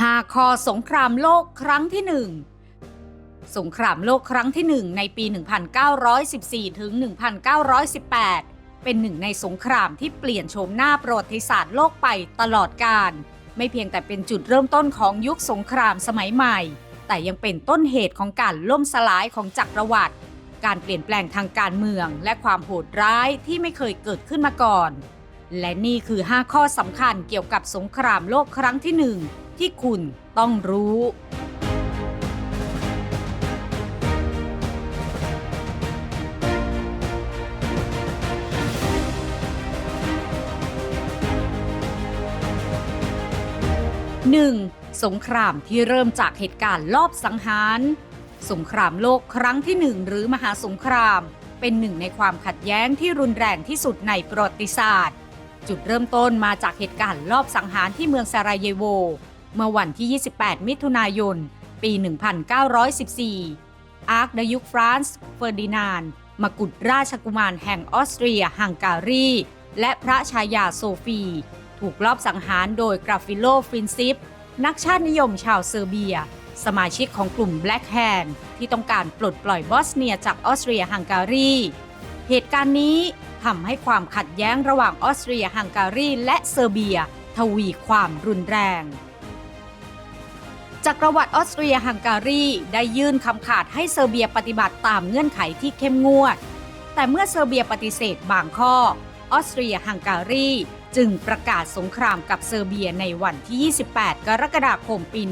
5ข้อสงครามโลกครั้งที่ 1 สงครามโลกครั้งที่ 1 ในปี 1914 ถึง 1918 เป็นหนึ่งในสงครามที่เปลี่ยนโฉมหน้าประวัติศาสตร์โลกไปตลอดกาล ไม่เพียงแต่เป็นจุดเริ่มต้นของยุคสงครามสมัยใหม่ แต่ยังเป็นต้นเหตุของการล่มสลายของจักรวรรดิ การเปลี่ยนแปลงทางการเมือง และความโหดร้ายที่ไม่เคยเกิดขึ้นมาก่อน และนี่คือ 5 ข้อสำคัญเกี่ยวกับสงครามโลกครั้งที่หนึ่ง ที่คุณต้องรู้ 1. สงครามที่เริ่มจากเหตุการณ์ลอบสังหาร สงครามโลกครั้งที่หนึ่งหรือมหาสงคราม เป็นหนึ่งในความขัดแย้งที่รุนแรงที่สุดในประวัติศาสตร์ จุดเริ่มต้นมาจากเหตุการณ์ลอบสังหารที่เมืองซาราเยโว เมื่อวันที่ 28 มิถุนายน ปี 1914 อาร์คดยุคฟรานซ์เฟอร์ดินานด์มกุฎราชกุมารแห่งออสเตรียฮังการี และพระชายาโซฟี ถูกลอบสังหารโดยกราฟิโลฟรินซิป นักชาตินิยมชาวเซอร์เบีย สมาชิกของกลุ่ม Black Hand ที่ต้องการปลดปล่อยบอสเนียจากออสเตรียฮังการี เหตุการณ์นี้ทำให้ความขัดแย้งระหว่างออสเตรียฮังการีและเซอร์เบีย ทวีความรุนแรง จักรวรรดิออสเตรียฮังการีได้ยื่นคำขาดให้เซอร์เบียปฏิบัติตามเงื่อนไขที่เข้มงวด แต่เมื่อเซอร์เบียปฏิเสธบางข้อ ออสเตรียฮังการีจึงประกาศสงครามกับเซอร์เบียในวันที่ 28 กรกฎาคมปี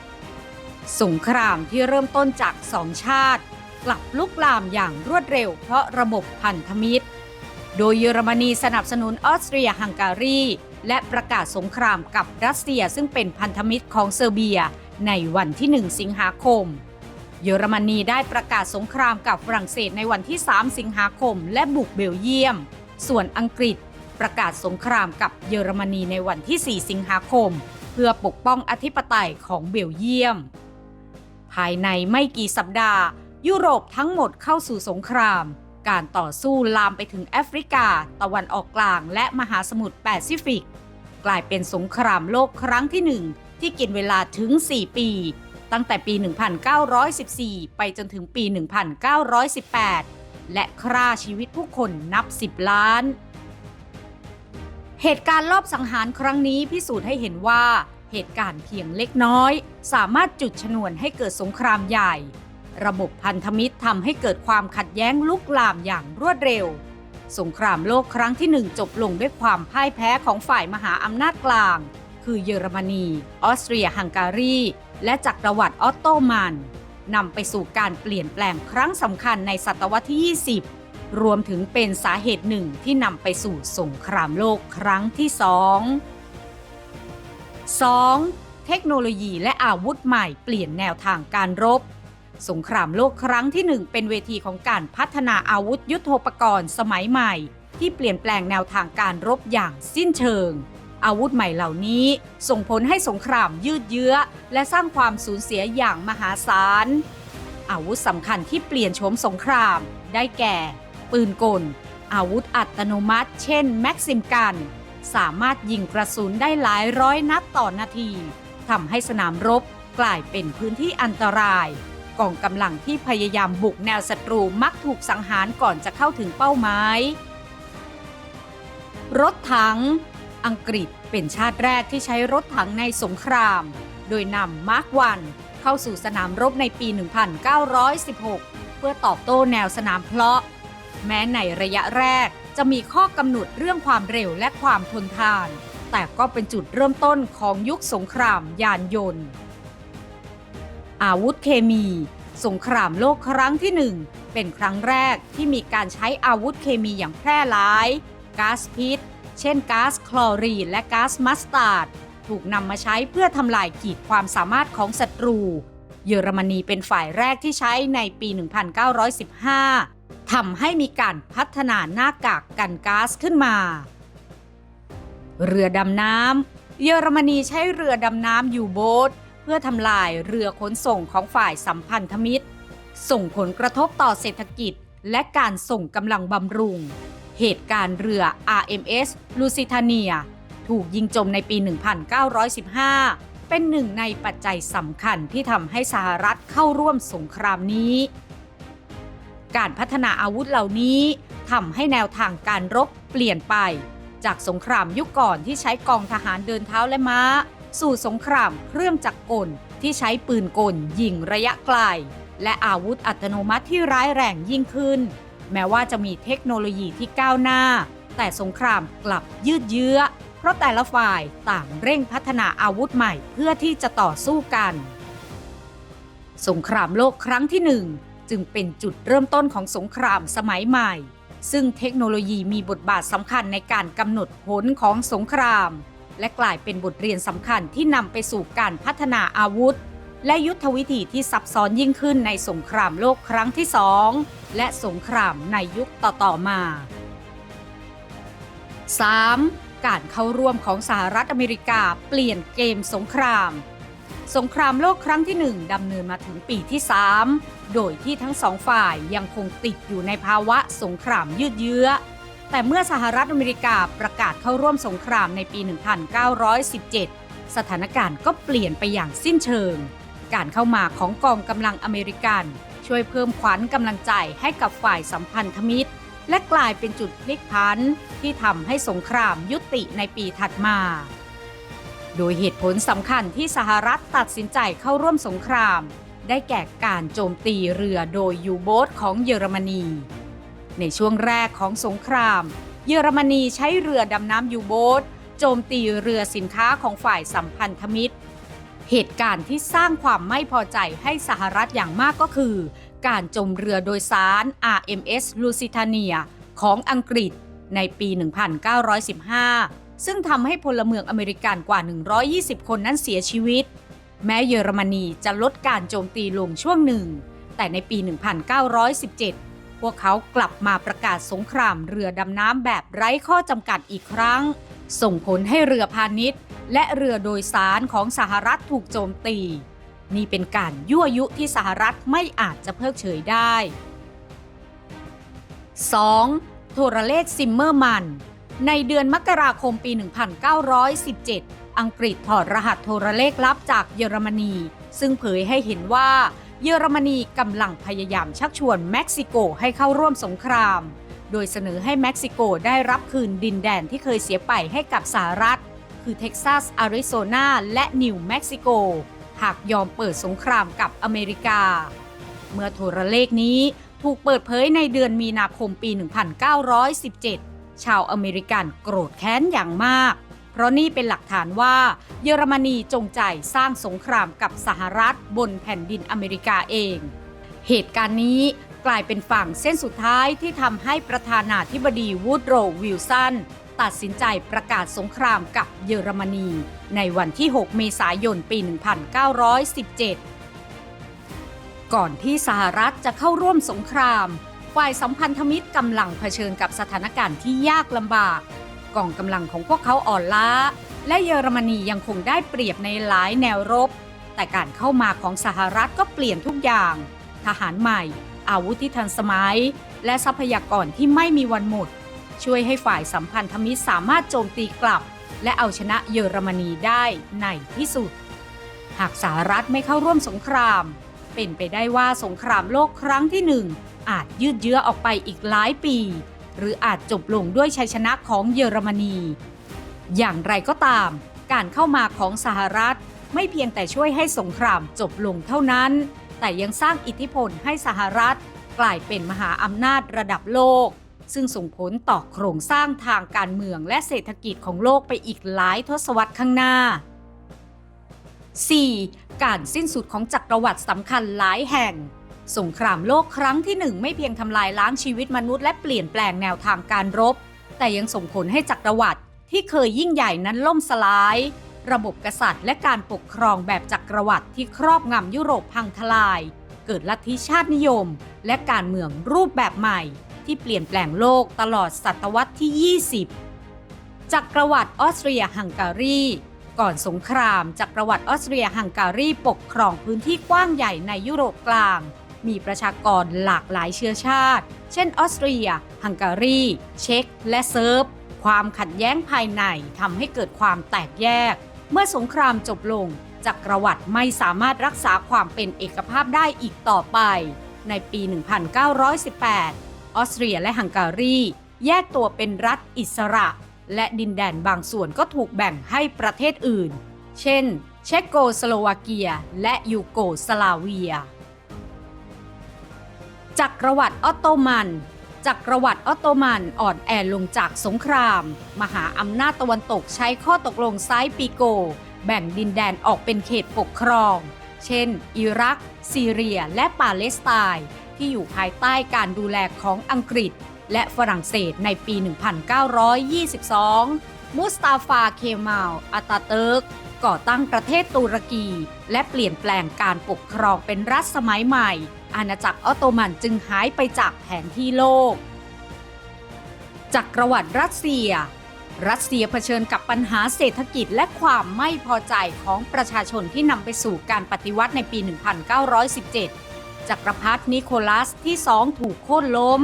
1914 สงครามที่เริ่มต้นจากสองชาติ กลับลุกลามอย่างรวดเร็วเพราะระบบพันธมิตร โดยเยอรมนีสนับสนุนออสเตรียฮังการี และประกาศสงครามกับรัสเซียซึ่งเป็นพันธมิตรของเซอร์เบียในวันที่ 1 สิงหาคม เยอรมนีได้ประกาศสงครามกับฝรั่งเศสในวันที่ 3 สิงหาคม และบุกเบลเยียม ส่วนอังกฤษประกาศสงครามกับเยอรมนีในวันที่ 4 สิงหาคม เพื่อปกป้องอธิปไตยของเบลเยียม ภายในไม่กี่สัปดาห์ ยุโรปทั้งหมดเข้าสู่สงคราม การต่อสู้ลามไปถึงแอฟริกา ตะวันออกกลาง และมหาสมุทรแปซิฟิก กลายเป็นสงครามโลกครั้งที่หนึ่งที่กินเวลาถึง 4 ปี ตั้งแต่ปี 1914 ไปจนถึงปี 1918 และฆ่าชีวิตผู้คนนับ 10 ล้าน เหตุการณ์ลอบสังหารครั้งนี้พิสูจน์ให้เห็นว่าเหตุการณ์เพียงเล็กน้อย สามารถจุดชนวนให้เกิดสงครามใหญ่ ระบบพันธมิตรทำให้เกิดความขัดแย้งลุกลามอย่างรวดเร็ว สงครามโลกครั้งที่หนึ่งจบลงด้วยความพ่ายแพ้ของฝ่ายมหาอำนาจกลาง คือเยอรมนี ออสเตรียฮังการี และจักรวรรดิออตโตมันนำไปสู่การเปลี่ยนแปลงครั้งสำคัญในศตวรรษที่ 20 รวมถึงเป็นสาเหตุหนึ่งที่นำไปสู่สงครามโลกครั้งที่สอง 2. เทคโนโลยีและอาวุธใหม่เปลี่ยนแนวทางการรบ สงครามโลกครั้งที่หนึ่งเป็นเวทีของการพัฒนาอาวุธยุโทโธปกรณ์สมัยใหม่ ที่เปลี่ยนแปลงแนวทางการรบอย่างสิ้นเชิง อาวุธใหม่เหล่านี้ส่งผลให้สงครามยืดเยื้อ และสร้างความสูญเสียอย่างมหาศาล อาวุธสำคัญที่เปลี่ยนโฉมสงคราม ได้แก่ ปืนกล อาวุธอัตโนมัติ เช่น แม็กซิมกัน สามารถยิงกระสุนได้หลายร้อยนัดต่อนาทีทำให้สนามรบกลายเป็นพื้นที่อันตราย กองกำลังที่พยายามบุกแนวศัตรูมักถูกสังหารก่อนจะเข้าถึงเป้าหมาย รถถัง อังกฤษเป็นชาติแรกที่ใช้รถถังในสงคราม โดยนำมาร์กวันเข้าสู่สนามรบในปี 1916 เพื่อตอบโต้แนวสนามเพลาะ แม้ในระยะแรกจะมีข้อกำหนดเรื่องความเร็วและความทนทาน แต่ก็เป็นจุดเริ่มต้นของยุคสงครามยานยนต์ อาวุธเคมี สงครามโลกครั้งที่หนึ่งเป็นครั้งแรกที่มีการใช้อาวุธเคมีอย่างแพร่หลายก๊าซพิษ เช่นก๊าซคลอรีนและก๊าซมัสตาร์ดถูกนำมาใช้เพื่อทำลายขีดความสามารถของศัตรู เยอรมนีเป็นฝ่ายแรกที่ใช้ในปี 1915 ทำให้มีการพัฒนาหน้ากากกันก๊าซขึ้นมา เรือดำน้ำเยอรมนีใช้เรือดำน้ำยูโบท เพื่อทำลายเรือขนส่งของฝ่ายสัมพันธมิตร ส่งผลกระทบต่อเศรษฐกิจ และการส่งกำลังบำรุง เหตุการณ์เรือ RMS ลูซิทาเนีย ถูกยิงจมในปี 1915 เป็นหนึ่งในปัจจัยสำคัญที่ทำให้สหรัฐเข้าร่วมสงครามนี้ การพัฒนาอาวุธเหล่านี้ทำให้แนวทางการรบเปลี่ยนไป จากสงครามยุคก่อนที่ใช้กองทหารเดินเท้าและม้า สู่สงครามเครื่องจักรกลที่ใช้ปืนกลยิงระยะไกล และอาวุธอัตโนมัติที่ร้ายแรงยิ่งขึ้น แม้ว่าจะมีเทคโนโลยีที่ก้าวหน้า แต่สงครามกลับยืดเยื้อ เพราะแต่ละฝ่ายต่างเร่งพัฒนาอาวุธใหม่เพื่อที่จะต่อสู้กัน สงครามโลกครั้งที่หนึ่งจึงเป็นจุดเริ่มต้นของสงครามสมัยใหม่ ซึ่งเทคโนโลยีมีบทบาทสำคัญในการกำหนดผลของสงคราม และกลายเป็นบทเรียนสำคัญที่นำไปสู่การพัฒนาอาวุธ และยุทธวิธีที่ซับซ้อนยิ่งขึ้นในสงครามโลกครั้งที่สองและสงครามในยุคต่อๆมา 3. การเข้าร่วมของสหรัฐอเมริกาเปลี่ยนเกมสงคราม สงครามโลกครั้งที่ 1ดำเนินมาถึงปีที่ 3 โดยที่ทั้งสองฝ่ายยังคงติดอยู่ในภาวะสงครามยืดเยื้อ แต่เมื่อสหรัฐอเมริกาประกาศเข้าร่วมสงครามในปี 1917 สถานการณ์ก็เปลี่ยนไปอย่างสิ้นเชิง การเข้ามาของกองกำลังอเมริกัน ช่วยเพิ่มขวัญกำลังใจให้กับฝ่ายสัมพันธมิตร และกลายเป็นจุดพลิกผันที่ทำให้สงครามยุติในปีถัดมา โดยเหตุผลสำคัญที่สหรัฐตัดสินใจเข้าร่วมสงคราม ได้แก่การโจมตีเรือโดยยูโบ๊ทของเยอรมนี ในช่วงแรกของสงคราม เยอรมนีใช้เรือดำน้ำยูโบทโจมตีเรือสินค้าของฝ่ายสัมพันธมิตร เหตุการณ์ที่สร้างความไม่พอใจให้สหรัฐอย่างมากก็คือ การจมเรือโดยสาร RMS Lusitania ของอังกฤษในปี 1915 ซึ่งทำให้พลเมืองอเมริกันกว่า 120 คนนั้นเสียชีวิต แม้เยอรมนีจะลดการโจมตีลงช่วงหนึ่ง แต่ในปี 1917 พวกเขากลับมาประกาศสงครามเรือดำน้ำแบบไร้ข้อจำกัดอีกครั้ง ส่งผลให้เรือพาณิชย์ และเรือโดยสารของสหรัฐถูกโจมตี นี่เป็นการยั่วยุที่สหรัฐไม่อาจจะเพิกเฉยได้ 2. โทรเลขซิมเมอร์มัน ในเดือนมกราคมปี 1917 อังกฤษถอดรหัสโทรเลขลับจากเยอรมนี ซึ่งเผยให้เห็นว่า เยอรมนีกำลังพยายามชักชวนเม็กซิโกให้เข้าร่วมสงคราม โดยเสนอให้เม็กซิโกได้รับคืนดินแดนที่เคยเสียไปให้กับสหรัฐ คือเท็กซัส อาริโซนาและนิวเม็กซิโก หากยอมเปิดสงครามกับอเมริกา เมื่อโทรเลขนี้ถูกเปิดเผยในเดือนมีนาคมปี 1917 ชาวอเมริกันโกรธแค้นอย่างมาก ราะนี่เป็นหลักฐานว่าเยอรมนีจงใจสร้างสงครามกับสหรัฐบนแผ่นดินอเมริกาเอง เหตุการณ์นี้กลายเป็นฝั่งเส้นสุดท้ายที่ทำให้ประธานาธิบดีวูดโรว์วิลสันตัดสินใจประกาศสงครามกับเยอรมนี ในวันที่ 6 เมษายน ปี 1917 ก่อนที่สหรัฐจะเข้าร่วมสงคราม ฝ่ายสัมพันธมิตรกำลังเผชิญกับสถานการณ์ที่ยากลำบาก กองกำลังของพวกเขาอ่อนล้า และเยอรมนียังคงได้เปรียบในหลายแนวรบ แต่การเข้ามาของสหรัฐก็เปลี่ยนทุกอย่าง ทหารใหม่ อาวุธที่ทันสมัย และทรัพยากรที่ไม่มีวันหมด ช่วยให้ฝ่ายสัมพันธมิตรสามารถโจมตีกลับ และเอาชนะเยอรมนีได้ในที่สุด หากสหรัฐไม่เข้าร่วมสงคราม เป็นไปได้ว่าสงครามโลกครั้งที่หนึ่งอาจยืดเยื้อออกไปอีกหลายปี หรืออาจจบลงด้วยชัยชนะของเยอรมนี อย่างไรก็ตาม การเข้ามาของสหรัฐไม่เพียงแต่ช่วยให้สงครามจบลงเท่านั้น แต่ยังสร้างอิทธิพลให้สหรัฐกลายเป็นมหาอำนาจระดับโลก ซึ่งส่งผลต่อโครงสร้างทางการเมืองและเศรษฐกิจของโลกไปอีกหลายทศวรรษข้างหน้า 4. การสิ้นสุดของจักรวรรดิสำคัญหลายแห่ง สงครามโลกครั้งที่หนึ่งไม่เพียงทำลายล้างชีวิตมนุษย์และเปลี่ยนแปลงแนวทางการรบ แต่ยังส่งผลให้จักรวรรดิที่เคยยิ่งใหญ่นั้นล่มสลาย ระบบกษัตริย์และการปกครองแบบจักรวรรดิที่ครอบงำยุโรปพังทลาย เกิดลัทธิชาตินิยม และการเมืองรูปแบบใหม่ ที่เปลี่ยนแปลงโลกตลอดศตวรรษที่ 20 จักรวรรดิออสเตรียฮังการีก่อนสงครามจักรวรรดิออสเตรียฮังการีปกครองพื้นที่กว้างใหญ่ในยุโรปกลาง มีประชากรหลากหลายเชื้อชาติ เช่นออสเตรีย ฮังการี เช็ก และเซิร์ฟ ความขัดแย้งภายในทำให้เกิดความแตกแยก เมื่อสงครามจบลง จักรวรรดิไม่สามารถรักษาความเป็นเอกภาพได้อีกต่อไป ในปี 1918 ออสเตรียและฮังการี แยกตัวเป็นรัฐอิสระ และดินแดนบางส่วนก็ถูกแบ่งให้ประเทศอื่น เช่น เชโกสโลวาเกีย และยูโกสลาเวีย จักรวรรดิออตโตมัน จักรวรรดิออตโตมันอ่อนแอลงจากสงคราม มหาอำนาจตะวันตกใช้ข้อตกลงไซปีโก แบ่งดินแดนออกเป็นเขตปกครอง เช่น อิรัก ซีเรีย และปาเลสไตน์ที่อยู่ภายใต้การดูแลของอังกฤษ และฝรั่งเศสในปี 1922 มุสตาฟา เคมาลอาตาเติร์กก่อตั้งประเทศตุรกี และเปลี่ยนแปลงการปกครองเป็นรัฐสมัยใหม่ อาณาจักรออตโตมันจึงหายไปจากแผนที่โลก จักรวรรดิรัสเซีย รัสเซียเผชิญกับปัญหาเศรษฐกิจและความไม่พอใจของประชาชนที่นำไปสู่การปฏิวัติในปี 1917 จักรพรรดินิโคลัสที่สองถูกโค่นล้ม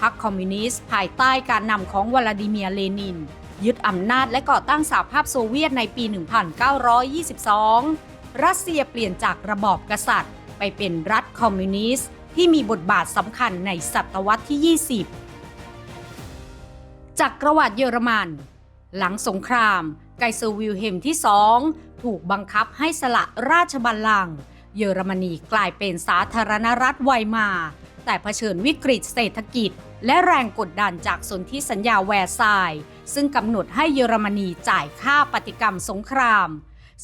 พรรคคอมมิวนิสต์ภายใต้การนำของวลาดิเมียร์เลนิน ยึดอำนาจและก่อตั้งสหภาพโซเวียตในปี 1922 รัสเซียเปลี่ยนจากระบอบกษัตริย์ ไปเป็นรัฐคอมมิวนิสต์ ที่มีบทบาทสำคัญในศตวรรษที่ 20จักรวรรดิเยอรมัน หลังสงคราม ไกเซอร์วิลเฮมที่สองถูกบังคับให้สละราชบัลลังก์เยอรมนีกลายเป็นสาธารณรัฐไวยมา แต่เผชิญวิกฤตเศรษฐกิจ และแรงกดดันจากสนธิสัญญาแวร์ซายน์ซึ่งกำหนดให้เยอรมนีจ่ายค่าปฏิกรรมสงคราม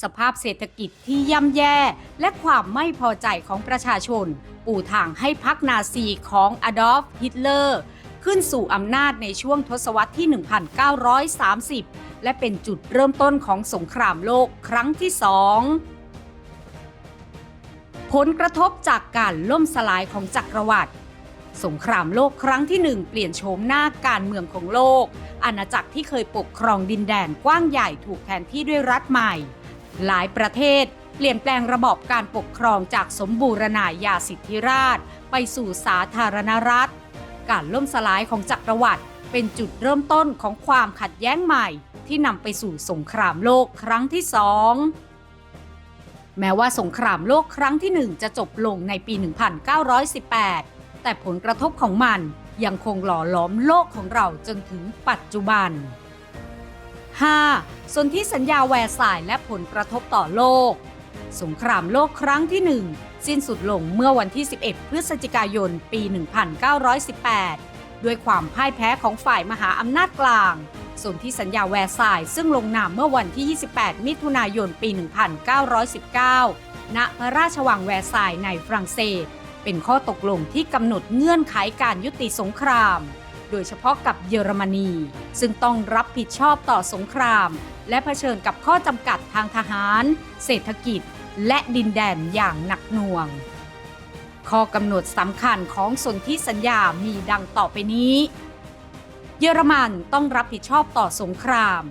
สภาพเศรษฐกิจที่ย่ำแย่ และความไม่พอใจของประชาชน ปูทางให้พรรคนาซีของอดอล์ฟฮิตเลอร์ขึ้นสู่อำนาจในช่วงทศวรรษที่ 1930 และเป็นจุดเริ่มต้นของสงครามโลกครั้งที่สองผลกระทบจากการล่มสลายของจักรวรรดิสงครามโลกครั้งที่หนึ่งเปลี่ยนโฉมหน้าการเมืองของโลก อาณาจักรที่เคยปกครองดินแดนกว้างใหญ่ถูกแทนที่ด้วยรัฐใหม่ หลายประเทศ เปลี่ยนแปลงระบอบการปกครองจากสมบูรณาญาสิทธิราช ไปสู่สาธารณรัฐ การล่มสลายของจักรวรรดิเป็นจุดเริ่มต้นของความขัดแย้งใหม่ ที่นำไปสู่สงครามโลกครั้งที่สองแม้ว่าสงครามโลกครั้งที่หนึ่งจะจบลงในปี 1918 แต่ผลกระทบของมันยังคงหล่อหลอมโลกของเราจนถึงปัจจุบัน 5. ส่วนที่สัญญาแวร์สายน์และผลกระทบต่อโลก สงครามโลกครั้งที่หนึ่งสิ้นสุดลงเมื่อวันที่ 11 พฤศจิกายน ปี 1918 ด้วยความพ่ายแพ้ของฝ่ายมหาอำนาจกลางส่วนที่สัญญาแวร์สายน์ซึ่งลงนามเมื่อวันที่ 28 มิถุนายน ปี 1919 ณ พระราชวังแวร์สายน์ในฝรั่งเศส เป็นข้อตกลงที่กำหนดเงื่อนไขการยุติสงคราม โดยเฉพาะกับเยอรมนี ซึ่งต้องรับผิดชอบต่อสงคราม และเผชิญกับข้อจำกัดทางทหาร เศรษฐกิจ และดินแดนอย่างหนักหน่วง ข้อกำหนดสำคัญของสนธิสัญญามีดังต่อไปนี้ เยอรมันต้องรับผิดชอบต่อสงคราม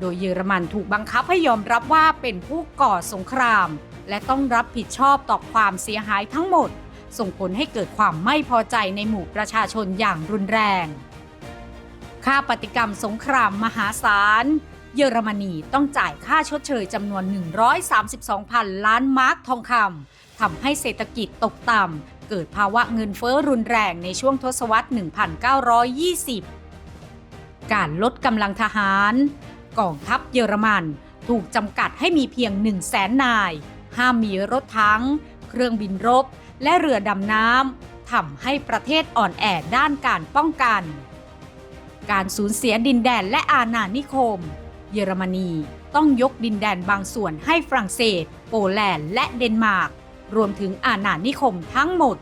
โดยเยอรมันถูกบังคับให้ยอมรับว่าเป็นผู้ก่อสงคราม และต้องรับผิดชอบต่อความเสียหายทั้งหมด ส่งผลให้เกิดความไม่พอใจในหมู่ประชาชนอย่างรุนแรง ค่าปฏิกรรมสงครามมหาศาล เยอรมนีต้องจ่ายค่าชดเชยจำนวน 132,000 ล้านมาร์กทองคำทำให้เศรษฐกิจตกต่ำ เกิดภาวะเงินเฟ้อรุนแรงในช่วงทศวรรษ 1920 การลดกำลังทหารกองทัพเยอรมันถูกจำกัดให้มีเพียง 1 0 0 0 0แสนนาย ห้ามมีรถถัง เครื่องบินรบ และเรือดำน้ำทำให้ประเทศอ่อนแอด้านการป้องกัน การสูญเสียดินแดนและอาณานิคม เยอรมนีต้องยกดินแดนบางส่วนให้ฝรั่งเศส โปแลนด์และเดนมาร์กรวมถึงอาณานิคมทั้งหมด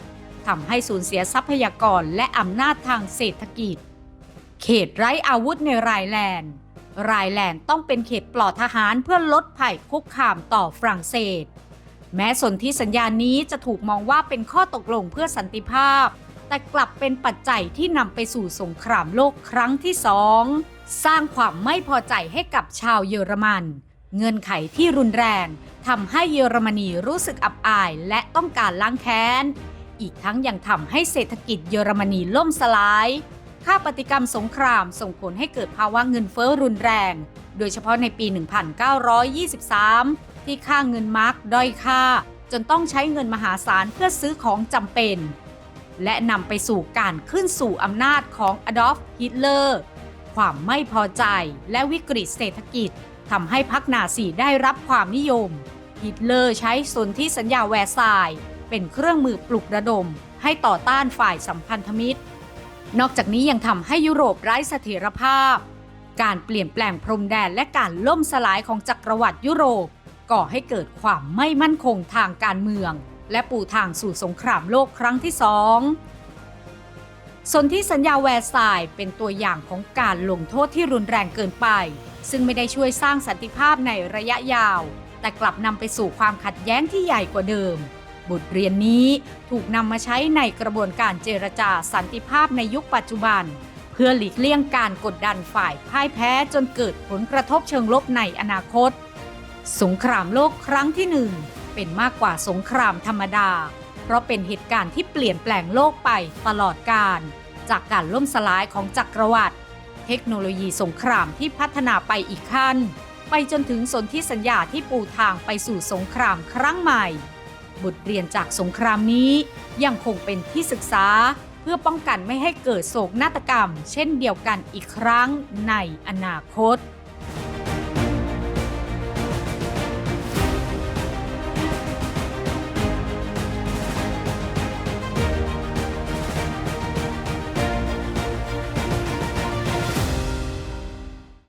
ทำให้สูญเสียทรัพยากรและอำนาจทางเศรษฐกิจ เขตไร้อาวุธในไรแลนด์ไรแลนด์ต้องเป็นเขตปลอดทหารเพื่อลดภัยคุกคามต่อฝรั่งเศส แม้สนธิสัญญานี้จะถูกมองว่าเป็นข้อตกลงเพื่อสันติภาพ แต่กลับเป็นปัจจัยที่นำไปสู่สงครามโลกครั้งที่สองสร้างความไม่พอใจให้กับชาวเยอรมัน เงื่อนไขที่รุนแรงทำให้เยอรมนีรู้สึกอับอายและต้องการล้างแค้น อีกทั้งยังทำให้เศรษฐกิจเยอรมนีล่มสลาย ค่าปฏิกรรมสงครามส่งผลให้เกิดภาวะเงินเฟ้อรุนแรง โดยเฉพาะในปี 1923 ที่ค่าเงินมาร์กด้อยค่า จนต้องใช้เงินมหาศาลเพื่อซื้อของจำเป็น และนำไปสู่การขึ้นสู่อำนาจของอดอล์ฟฮิตเลอร์ความไม่พอใจและวิกฤตเศรษฐกิจทำให้พรรคนาซีได้รับความนิยม ฮิตเลอร์ใช้สนธิสัญญาแวร์ซายน์เป็นเครื่องมือปลุกระดม ให้ต่อต้านฝ่ายสัมพันธมิตร นอกจากนี้ยังทำให้ยุโรปไร้เสถียรภาพ การเปลี่ยนแปลงพรมแดนและการล่มสลายของจักรวรรดิยุโรป ก่อให้เกิดความไม่มั่นคงทางการเมือง และปูทางสู่สงครามโลกครั้งที่สองสนธิสัญญาแวร์ซายน์เป็นตัวอย่างของการลงโทษที่รุนแรงเกินไป ซึ่งไม่ได้ช่วยสร้างสันติภาพในระยะยาว แต่กลับนำไปสู่ความขัดแย้งที่ใหญ่กว่าเดิม บทเรียนนี้ถูกนำมาใช้ในกระบวนการเจรจาสันติภาพในยุคปัจจุบัน เพื่อหลีกเลี่ยงการกดดันฝ่ายพ่ายแพ้จนเกิดผลกระทบเชิงลบในอนาคต สงครามโลกครั้งที่หนึ่งเป็นมากกว่าสงครามธรรมดา เพราะเป็นเหตุการณ์ที่เปลี่ยนแปลงโลกไปตลอดกาลจากการล่มสลายของจักรวรรดิเทคโนโลยีสงครามที่พัฒนาไปอีกขั้น ไปจนถึงสนธิสัญญาที่ปูทางไปสู่สงครามครั้งใหม่ บทเรียนจากสงครามนี้ยังคงเป็นที่ศึกษาเพื่อป้องกันไม่ให้เกิดโศกนาฏกรรม เช่นเดียวกันอีกครั้งในอนาคต